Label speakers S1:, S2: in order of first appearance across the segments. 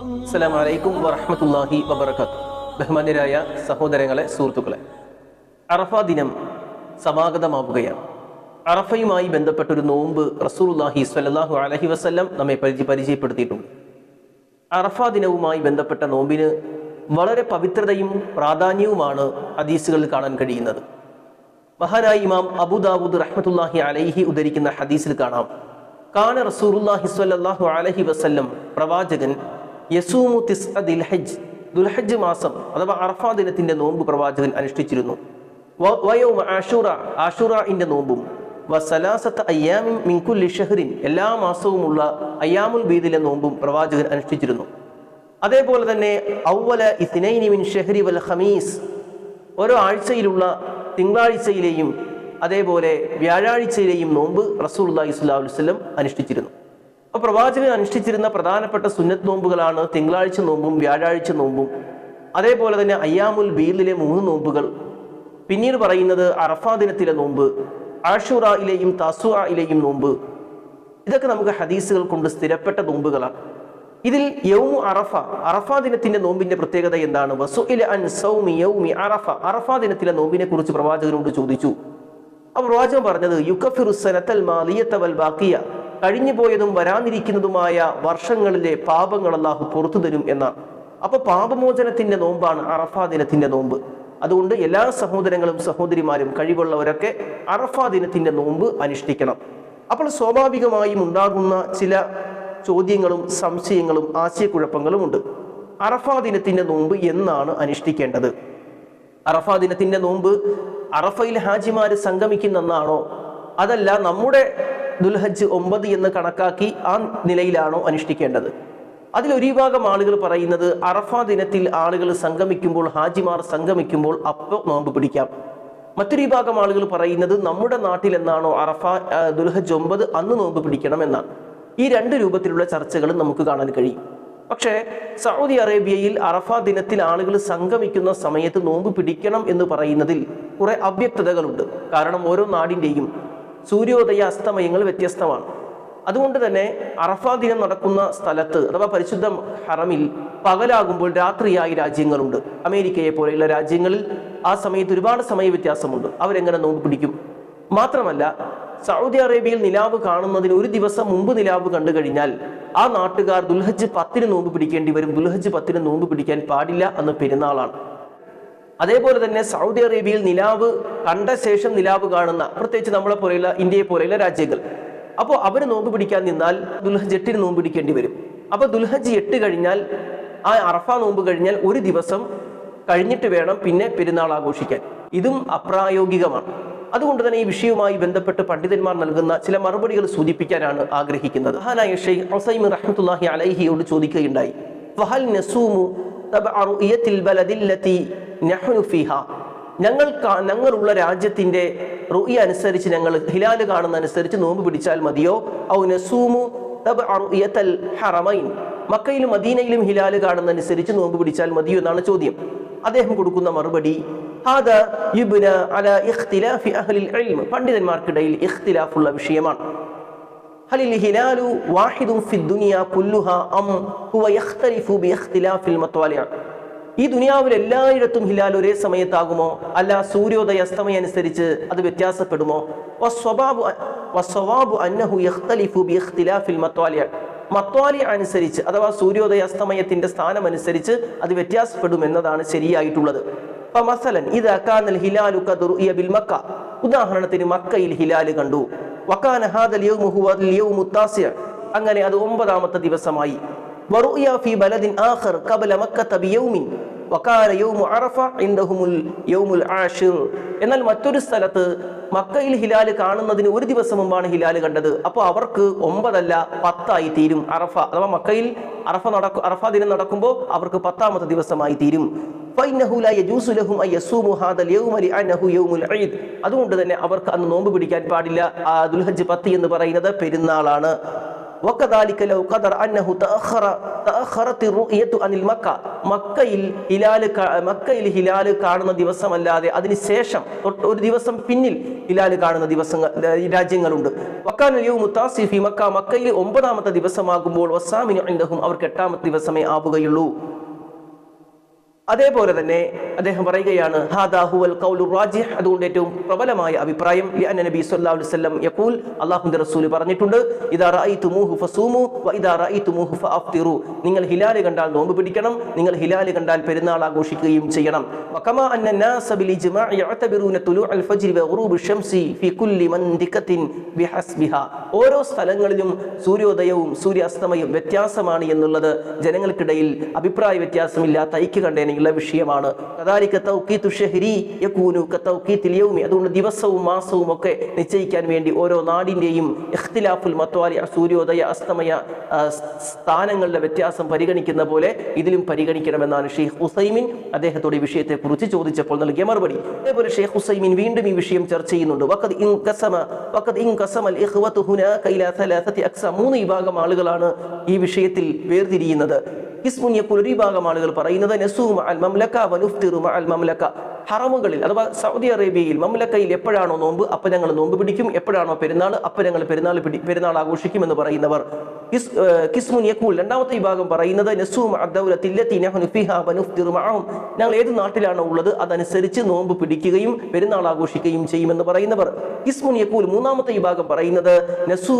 S1: അസ്സലാമു അലൈക്കും വറഹ്മത്തുള്ളാഹി വബറകാത്ത്. ബഹുമാന്യരായ സഹോദരങ്ങളെ സുഹൃത്തുക്കളെ അറഫ ദിനം സമാഗതമാവുകയാണ്. അറഫയുമായി ബന്ധപ്പെട്ടൊരു നോമ്പ് റസൂലുള്ളാഹി സ്വല്ലല്ലാഹു അലഹി വസല്ലം നമ്മെ പരിചയ പരിചയപ്പെടുത്തിയിട്ടുണ്ട്. അറഫ ദിനവുമായി ബന്ധപ്പെട്ട നോമ്പിന് വളരെ പവിത്രതയും പ്രാധാന്യവുമാണ് ഹദീസുകളിൽ കാണാൻ കഴിയുന്നത്. മഹാനായ ഇമാം അബുദാബുദ് റഹ്മത്തുല്ലാഹി അലൈഹി ഉദ്ധരിക്കുന്ന ഹദീസിൽ കാണാം. കാന റസൂലുള്ളാഹി സ്വല്ലല്ലാഹു അലഹി വസ്ല്ലം പ്രവാചകൻ യസൂമു തിസ് ദിൽഹജ്ജ് ദുൽഹജ്ജ് മാസം അഥവാ അറഫാ ദിനത്തിന്റെ നോമ്പ് പ്രവാചകൻ അനുഷ്ഠിച്ചിരുന്നു. വയൗമ നോമ്പും. എല്ലാ മാസവുമുള്ള അയ്യാമുൽ ബീദിലെ നോമ്പും പ്രവാചകൻ അനുഷ്ഠിച്ചിരുന്നു. അതേപോലെ തന്നെ ഔവല ഇസ്നൈനി മിൻ വൽ ഹമീസ് ഓരോ ആഴ്ചയിലുള്ള തിങ്കളാഴ്ചയിലെയും അതേപോലെ വ്യാഴാഴ്ചയിലെയും നോമ്പ് സ്വല്ലല്ലാഹു അലൈഹി വസല്ലം അനുഷ്ഠിച്ചിരുന്നു. അപ്പോൾ പ്രവാചകൻ അനുഷ്ഠിച്ചിരുന്ന പ്രധാനപ്പെട്ട സുന്നത്ത് നോമ്പുകളാണ് തിങ്കളാഴ്ച നോമ്പും വ്യാഴാഴ്ച നോമ്പും. അതേപോലെ തന്നെ അയ്യാമുൽ ബീലിലെ മൂന്ന് നോമ്പുകൾ. പിന്നീട് പറയുന്നത് അറഫാ ദിനത്തിലെ നോമ്പ് ആഷുറയിലെയും തസുറയിലെയും നോമ്പ്. ഇതൊക്കെ നമുക്ക് ഹദീസുകൾ കൊണ്ട് സ്ഥിരപ്പെട്ട നോമ്പുകളാണ്. ഇതിൽ യൗമു അറഫ അറഫ ദിനത്തിന്റെ നോമ്പിന്റെ പ്രത്യേകത എന്താണ്? വസുഇല അൻ സൗമി യൗമി അറഫ. അറഫ ദിനത്തിലെ നോമ്പിനെ കുറിച്ച് പ്രവാചകനോട് ചോദിച്ചു. അപ്പോൾ പ്രവാചകൻ പറഞ്ഞത് യുക്കഫിറുസനത്തൽ മാലിയത്തവൽ മാലിയത്ത വൽ ബാക്കിയ. കഴിഞ്ഞു പോയതും വരാനിരിക്കുന്നതുമായ വർഷങ്ങളിലെ പാപങ്ങൾ അള്ളാഹു പുറത്തു തരും എന്നാണ് അപ്പൊ പാപമോചനത്തിന്റെ നോമ്പാണ് അറഫാ ദിനത്തിന്റെ നോമ്പ്. അതുകൊണ്ട് എല്ലാ സഹോദരങ്ങളും സഹോദരിമാരും കഴിവുള്ളവരൊക്കെ അറഫാ ദിനത്തിന്റെ നോമ്പ് അനുഷ്ഠിക്കണം. അപ്പോൾ സ്വാഭാവികമായും ഉണ്ടാകുന്ന ചില ചോദ്യങ്ങളും സംശയങ്ങളും ആശയക്കുഴപ്പങ്ങളും ഉണ്ട് അറഫാ ദിനത്തിന്റെ നോമ്പ് എന്നാണ് അനുഷ്ഠിക്കേണ്ടത്. അറഫാ ദിനത്തിന്റെ നോമ്പ് അറഫയിൽ ഹാജിമാര് സംഗമിക്കുന്നെന്നാണോ അതല്ല നമ്മുടെ ദുൽഹജ്ജ് ഒമ്പത് എന്ന് കണക്കാക്കി ആ നിലയിലാണോ അനുഷ്ഠിക്കേണ്ടത്. അതിലൊരു വിഭാഗം ആളുകൾ പറയുന്നത് അറഫ ദിനത്തിൽ ആളുകൾ സംഗമിക്കുമ്പോൾ ഹാജിമാർ സംഗമിക്കുമ്പോൾ അപ്പോൾ നോമ്പ് പിടിക്കാം. മറ്റൊരു വിഭാഗം ആളുകൾ പറയുന്നത് നമ്മുടെ നാട്ടിൽ എന്നാണോ അറഫ ദുൽഹജ് ഒമ്പത് അന്ന് നോമ്പ് പിടിക്കണം എന്നാണ്. ഈ രണ്ട് രൂപത്തിലുള്ള ചർച്ചകളും നമുക്ക് കാണാൻ കഴിയും. പക്ഷേ സൗദി അറേബ്യയിൽ അറഫ ദിനത്തിൽ ആളുകൾ സംഗമിക്കുന്ന സമയത്ത് നോമ്പ് പിടിക്കണം എന്ന് പറയുന്നതിൽ കുറെ അവ്യക്തതകളുണ്ട്. കാരണം ഓരോ നാടിന്റെയും സൂര്യോദയ അസ്തമയങ്ങൾ വ്യത്യസ്തമാണ്. അതുകൊണ്ട് തന്നെ അറഫാ ദിനം നടക്കുന്ന സ്ഥലത്ത് അഥവാ പരിശുദ്ധ ഹറമിൽ പകലാകുമ്പോൾ രാത്രിയായി രാജ്യങ്ങളുണ്ട്. അമേരിക്കയെ പോലെയുള്ള രാജ്യങ്ങളിൽ ആ സമയത്ത് ഒരുപാട് സമയ വ്യത്യാസമുണ്ട്. അവരെങ്ങനെ നോമ്പ് പിടിക്കും? മാത്രമല്ല സൗദി അറേബ്യയിൽ നിലാവ് കാണുന്നതിന് ഒരു ദിവസം മുമ്പ് നിലാവ് കണ്ടു കഴിഞ്ഞാൽ ആ നാട്ടുകാർ ദുൽഹജ് പത്തിന് നോമ്പ് പിടിക്കേണ്ടി വരും. ദുൽഹജ് പത്തിന് നോമ്പ് പിടിക്കാൻ പാടില്ല അന്ന് പെരുന്നാളാണ്. അതേപോലെ തന്നെ സൗദി അറേബ്യയിൽ നിലാവ് കണ്ട ശേഷം നിലാവ് കാണുന്ന പ്രത്യേകിച്ച് നമ്മളെ പോലെയുള്ള ഇന്ത്യയെ പോലെയുള്ള രാജ്യങ്ങൾ. അപ്പോൾ അവർ നോമ്പ് പിടിക്കാൻ നിന്നാൽ ദുൽഹജ് എട്ടിന് നോമ്പ് പിടിക്കേണ്ടി വരും. അപ്പോൾ ദുൽഹജ് എട്ട് കഴിഞ്ഞാൽ ആ അറഫ നോമ്പ് കഴിഞ്ഞാൽ ഒരു ദിവസം കഴിഞ്ഞിട്ട് വേണം പിന്നെ പെരുന്നാൾ ആഘോഷിക്കാൻ. ഇതും അപ്രായോഗികമാണ്. അതുകൊണ്ട് തന്നെ ഈ വിഷയവുമായി ബന്ധപ്പെട്ട് പണ്ഡിതന്മാർ നൽകുന്ന ചില മറുപടികൾ സൂചിപ്പിക്കാനാണ് ആഗ്രഹിക്കുന്നത്. മഹാനായ ഷെയ്ഖ് ഹുസൈമി റഹ്മത്തുള്ളാഹി അലൈഹിയോട് ചോദിക്കുകയുണ്ടായി. ഫഹൽ നസൂമു തബഅ റുഅയത്തിൽ ബലദില്ലതി നഹ്നുഫിഹ ഞങ്ങൾ ഞങ്ങളുള്ള രാജ്യത്തിന്റെ റുഇ അനുസരിച്ച് ഞങ്ങൾ ഹിലാൽ കാണുന്ന അനുസരിച്ച് നോമ്പ് പിടിച്ചാൽ മതിയോ? ഔ നസൂമു റുഇയത്തൽ ഹറമൈൻ. മക്കയിലും മദീനയിലും ഹിലാൽ കാണുന്ന അനുസരിച്ച് നോമ്പ് പിടിച്ചാൽ മതിയോ എന്നാണ് ചോദ്യം. അദ്ദേഹം കൊടുക്കുന്ന മറുപടി പണ്ഡിതന്മാർക്കിടയിൽ ഇഖ്തിലാഫുള്ള വിഷയമാണ്. ഹലിൽ ഹിലാലു വാഹിദും ഫിദ്ദുനിയ കുല്ലുഹ അം ഹുവ യഖ്തലിഫു ബി ഇഖ്തിലാഫിൽ ഈ ദുനിയാവിൽ എല്ലായിടത്തും ഹിലാൽ ഒരേ സമയത്താകുമോ? അല്ല സൂര്യോദയ അസ്തമയം അനുസരിച്ച് അത് വ്യത്യാസപ്പെടുമോ? മത്വാലി അനുസരിച്ച് അഥവാ സൂര്യോദയ അസ്തമയത്തിന്റെ സ്ഥാനം അനുസരിച്ച് അത് വ്യത്യാസപ്പെടും എന്നതാണ് ശരിയായിട്ടുള്ളത് ഫമസലൻ ഇദാ കാനൽ ഹിലാലു ബിൽ മക്ക. ഉദാഹരണത്തിന് മക്കയിൽ ഹിലാൽ കണ്ടു. വക്കാന അങ്ങനെ അത് ഒമ്പതാമത്തെ ദിവസമായി. വറുയ في بلد ആഖർ قبل മക്കത്ത ബിയൗമിൻ വക്കാല യൗമു അറഫ ഇൻദഹുമുൽ യൗമുൽ ആഷിർ. എന്നാൽ മറ്റൊരു സ്ഥലത്ത് മക്കയിൽ ഹിലാൽ കാണുന്നതിന് ഒരു ദിവസം മുമ്പാണ് ഹിലാൽ കണ്ടത്. അപ്പോൾ അവർക്ക് ഒമ്പതല്ല പത്തായി തീരും അറഫ. അഥവാ മക്കയിൽ അറഫ നടക്കും അറഫ ദിനം നടക്കുമ്പോൾ അവർക്ക് പത്താമത്തെ ദിവസമായി തീരും. അതുകൊണ്ട് തന്നെ അവർക്ക് അന്ന് നോമ്പ് പിടിക്കാൻ പാടില്ല. ദുൽഹജ് പത്ത് എന്ന് പറയുന്നത് പെരുന്നാളാണ്. وكذلك لو قدر أنه تأخر تأخرت الرؤية عن المكة മക്കയിൽ ഹിലാല് കാ- മക്കയിൽ ഹിലാല് കാണുന്ന ദിവസമല്ലാതെ അതിനുശേഷം തൊട്ട് ഒരു ദിവസം പിന്നിൽ ഹിലാല് കാണുന്ന ദിവസങ്ങൾ ഏർ രാജ്യങ്ങളുണ്ട് വക്കാൻ മുത്താസിഫി മക്ക മക്കയിൽ ഒമ്പതാമത്തെ ദിവസമാകുമ്പോൾ വസാമിനു ഇൻദഹും അവർക്ക് എട്ടാമത്തെ ദിവസമേ ആവുകയുള്ളൂ അതേപോലെ തന്നെ അദ്ദേഹം പറയുകയാണ് അതുകൊണ്ട് ഏറ്റവും പ്രബലമായ അഭിപ്രായം നബി സല്ലല്ലാഹു അലൈഹി വസല്ലം യഖൂൽ അല്ലാഹുവിന്റെ റസൂൽ പറഞ്ഞിട്ടുണ്ട് ഇദാ ഫസൂമു വ ഇദാ നിങ്ങൾ ഹിലാൽ കണ്ടാൽ നോമ്പ് പിടിക്കണം നിങ്ങൾ ഹിലാൽ കണ്ടാൽ പെരുന്നാൾ ആഘോഷിക്കുകയും ചെയ്യണം. ഫജ്രി വ ഷംസി കുല്ലി ഓരോ സ്ഥലങ്ങളിലും സൂര്യോദയവും സൂര്യാസ്തമയവും വ്യത്യാസമാണ് എന്നുള്ളത് ജനങ്ങൾക്കിടയിൽ അഭിപ്രായ വ്യത്യാസമില്ലാത്ത ഐക്യ കണ്ടേനയുള്ള വിഷയമാണ്. യൗമി. അതുകൊണ്ട് ദിവസവും മാസവും ഒക്കെ നിശ്ചയിക്കാൻ വേണ്ടി ഓരോ നാടിന്റെയും ഇഖ്തിലാഫുൽ മത്വാലി സൂര്യോദയ അസ്തമയ സ്ഥാനങ്ങളുടെ വ്യത്യാസം പരിഗണിക്കുന്ന പോലെ ഇതിലും പരിഗണിക്കണമെന്നാണ് ഷെയ്ഖ് ഹുസൈമിൻ അദ്ദേഹത്തോട് ഈ വിഷയത്തെക്കുറിച്ച് ചോദിച്ചപ്പോൾ നൽകിയ മറുപടി. അതേപോലെ ഷെയ്ഖ് ഹുസൈമിൻ വീണ്ടും ഈ വിഷയം ചർച്ച ചെയ്യുന്നുണ്ട്. മൂന്ന് വിഭാഗം ആളുകളാണ് ഈ വിഷയത്തിൽ വേർതിരിയുന്നത്. ഇസ്മുൻ യക്കുൽ ഒരു വിഭാഗം ആളുകൾ പറയുന്നത് നസൂ അൽ മംലക്ക വനുഫ്തിറു അൽ മംലക ഹറമുകളിൽ അഥവാ സൗദി അറേബ്യയിൽ മംലക്കയിൽ എപ്പോഴാണോ നോമ്പ് അപ്പൊ ഞങ്ങൾ നോമ്പ് പിടിക്കും. എപ്പോഴാണോ പെരുന്നാൾ അപ്പൊ ഞങ്ങൾ പെരുന്നാൾ പിടി പെരുന്നാൾ ആഘോഷിക്കും എന്ന് പറയുന്നവർ കിസ്മുൻ യഖൂൽ രണ്ടാമത്തെ വിഭാഗം പറയുന്നത് ഞങ്ങൾ ഏത് നാട്ടിലാണോ ഉള്ളത് അതനുസരിച്ച് നോമ്പ് പിടിക്കുകയും പെരുന്നാൾ ആഘോഷിക്കുകയും ചെയ്യുമെന്ന് പറയുന്നവർ. കിസ്മുൻ യക്കൂൽ മൂന്നാമത്തെ വിഭാഗം പറയുന്നത് നസൂ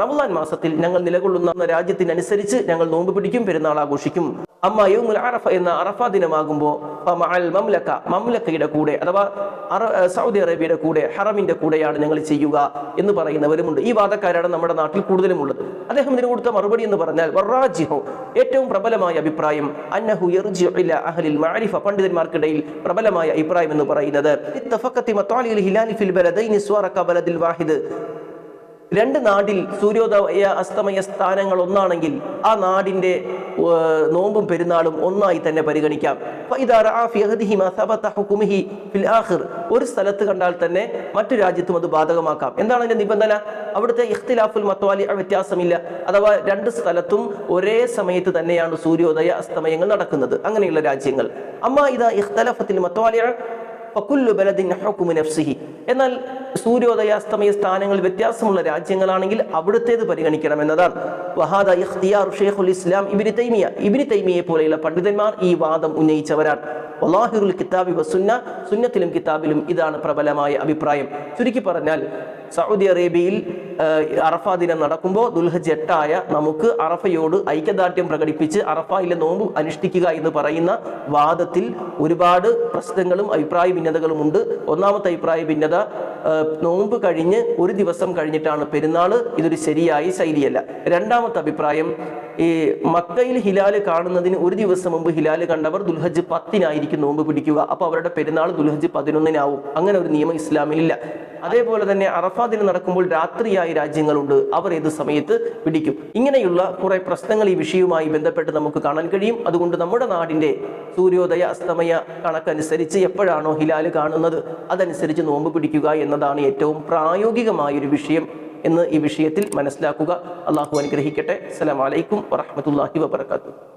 S1: റമളാൻ മാസത്തിൽ ഞങ്ങൾ നിലകൊള്ളുന്ന രാജ്യത്തിനനുസരിച്ച് ഞങ്ങൾ നോമ്പ് പിടിക്കും പെരുന്നാൾ ആഘോഷിക്കും. അമ്മ യൗമുൽ അറഫ എന്ന അറഫ ദിനമാകുമ്പോൾ മംലക മംലക്കയുടെ കൂടെ അഥവാ സൗദി അറേബ്യയുടെ കൂടെ ഹറമിന്റെ കൂടെയാണ് ഞങ്ങൾ ചെയ്യുക എന്ന് പറയുന്നവരുമുണ്ട്. ഈ വാദക്കാരാണ് നമ്മുടെ നാട്ടിൽ കൂടുതലും ഉള്ളത് അദ്ദേഹം ഇതിന് കൊടുത്ത മറുപടി എന്ന് പറഞ്ഞാൽ വറാജിഹു ഏറ്റവും പ്രബലമായ അഭിപ്രായം അന്നഹു അഹ്ലിൽ മഅരിഫ പണ്ഡിതന്മാർക്കിടയിൽ പ്രബലമായ അഭിപ്രായം എന്ന് പറയുന്നത് രണ്ട് നാടിൽ സൂര്യോദയ അസ്തമയ സ്ഥാനങ്ങൾ ഒന്നാണെങ്കിൽ ആ നാടിന്റെ നോമ്പും പെരുന്നാളും ഒന്നായി തന്നെ പരിഗണിക്കാം. ഒരു സ്ഥലത്ത് കണ്ടാൽ തന്നെ മറ്റു രാജ്യത്തും അത് ബാധകമാക്കാം. എന്താണ് അതിന്റെ നിബന്ധന? അവിടുത്തെ ഇഖ്തിലാഫുൽ മത്വാലി വ്യത്യാസമില്ല. അഥവാ രണ്ട് സ്ഥലത്തും ഒരേ സമയത്ത് തന്നെയാണ് സൂര്യോദയ അസ്തമയങ്ങൾ നടക്കുന്നത്. അങ്ങനെയുള്ള രാജ്യങ്ങൾ. അമ്മ ഇതാ ഇഖ്തലഫത്തിൽ മത്വാലിയ എന്നാൽ സൂര്യോദയാസ്തമയ സ്ഥാനങ്ങൾ വ്യത്യാസമുള്ള രാജ്യങ്ങളാണെങ്കിൽ അവിടുത്തേത് പരിഗണിക്കണം എന്നതാണ് വഹാദ ഇഖ്തിയാർ ഷെയ്ഖുൽ ഇസ്ലാം ഇബിനി തൈമിയ ഇബിനി തൈമിയെ പോലെയുള്ള പണ്ഡിതന്മാർ ഈ വാദം ഉന്നയിച്ചവരാണ്. വലാഹിറുൽ കിതാബി വസുന്ന സുന്നത്തിലും കിതാബിലും ഇതാണ് പ്രബലമായ അഭിപ്രായം. ചുരുക്കി പറഞ്ഞാൽ സൗദി അറേബ്യയിൽ അറഫ ദിനം നടക്കുമ്പോൾ ദുൽഹജ് എട്ടായ നമുക്ക് അറഫയോട് ഐക്യദാർഢ്യം പ്രകടിപ്പിച്ച് അറഫയിലെ നോമ്പ് അനുഷ്ഠിക്കുക എന്ന് പറയുന്ന വാദത്തിൽ ഒരുപാട് പ്രശ്നങ്ങളും അഭിപ്രായ ഭിന്നതകളും ഉണ്ട് ഒന്നാമത്തെ അഭിപ്രായ ഭിന്നത നോമ്പ് കഴിഞ്ഞ് ഒരു ദിവസം കഴിഞ്ഞിട്ടാണ് പെരുന്നാൾ ഇതൊരു ശരിയായ ശൈലിയല്ല. രണ്ടാമത്തെ അഭിപ്രായം ഈ മക്കയിൽ ഹിലാൽ കാണുന്നതിന് ഒരു ദിവസം മുമ്പ് ഹിലാൽ കണ്ടവർ ദുൽഹജ് പത്തിനായിരിക്കും നോമ്പ് പിടിക്കുക. അപ്പൊ അവരുടെ പെരുന്നാൾ ദുൽഹജ് പതിനൊന്നിനാവും. അങ്ങനെ ഒരു നിയമം ഇസ്ലാമിലില്ല. അതേപോലെ തന്നെ അറഫാ ദിനം നടക്കുമ്പോൾ രാത്രിയായ രാജ്യങ്ങളുണ്ട്. അവർ ഏത് സമയത്ത് പിടിക്കും? ഇങ്ങനെയുള്ള കുറെ പ്രശ്നങ്ങൾ ഈ വിഷയവുമായി ബന്ധപ്പെട്ട് നമുക്ക് കാണാൻ കഴിയും. അതുകൊണ്ട് നമ്മുടെ നാടിന്റെ സൂര്യോദയ അസ്തമയ കണക്കനുസരിച്ച് എപ്പോഴാണോ ഹിലാൽ കാണുന്നത് അതനുസരിച്ച് നോമ്പ് പിടിക്കുക എന്നതാണ് ഏറ്റവും പ്രായോഗികമായ ഒരു വിഷയം എന്ന് ഈ വിഷയത്തിൽ മനസ്സിലാക്കുക. അള്ളാഹു അനുഗ്രഹിക്കട്ടെ. അസ്സലാമു അലൈക്കും വറഹ്മത്തുള്ളാഹി വബറകാതുഹു.